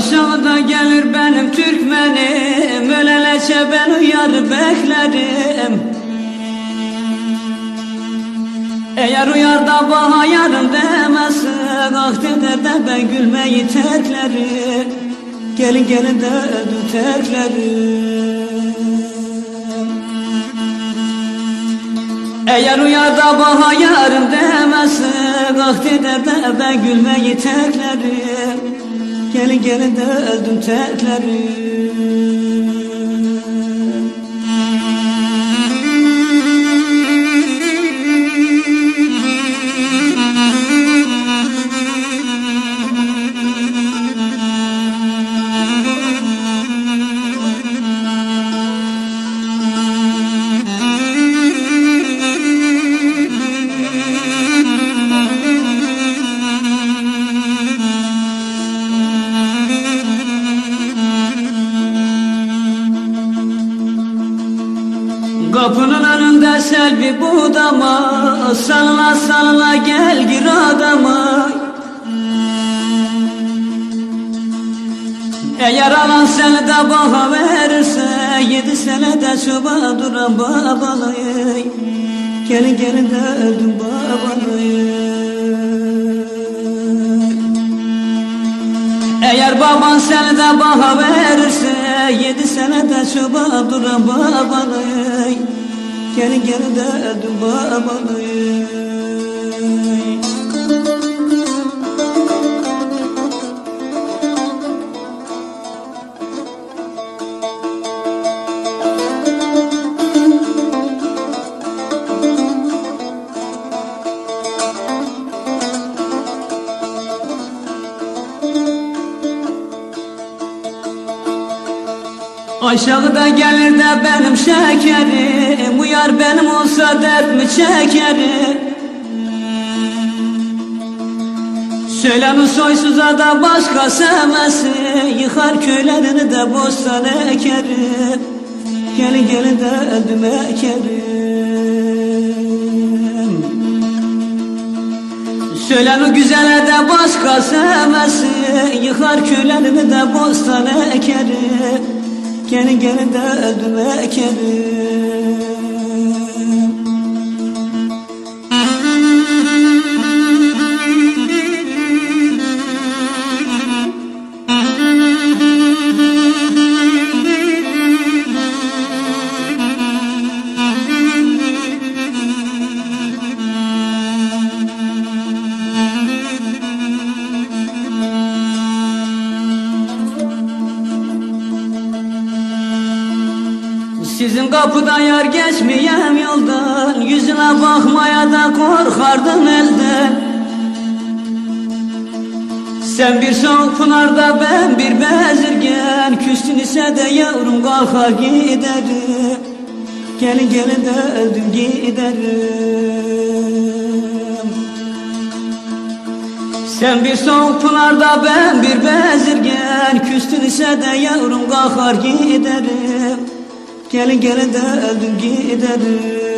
Aşağıda gelir benim Türkmenim. Öleleçe ben uyarı beklerim. Eğer uyar da bana yarın demezsen Ah de ben gülmeyi terklerim. Gelin gelin de terklerim. Eğer uyar da bana yarın demezsen Ah de ben gülmeyi terklerim. Gelin gelin de öldüm Kapının önünde selvi budama Salla salla gel gir adama. Eğer alan seni de bana verirse Yedi senede çoba duran babalayı. Gelin gelin de öldüm babalayı. Eğer baban seni de bana verirse senede çoba duran babalayı Gelin Aşağıda gelir de benim şekerim. Uyar benim olsa dert mi çekerim. Söylen soysuza da başka sevmesi Yıkar köylerini de bostan ekerim Gelin gelin de öldüm ekerim Söylen o güzele de başka sevmesi Yıkar köylerini de bostan ekerim Gelin gelin de öldüm Sizin kapıda yer geçmeyem yoldan Yüzüne bakmaya da korkardım elden. Sen bir soğuk pınarda ben bir bezirgen Küstün ise de yavrum kalkar giderim. Gelin gelin de öldüm giderim. Sen bir soğuk pınarda ben bir bezirgen Küstün ise de yavrum kalkar giderim Gelin gelin de öldüm giderim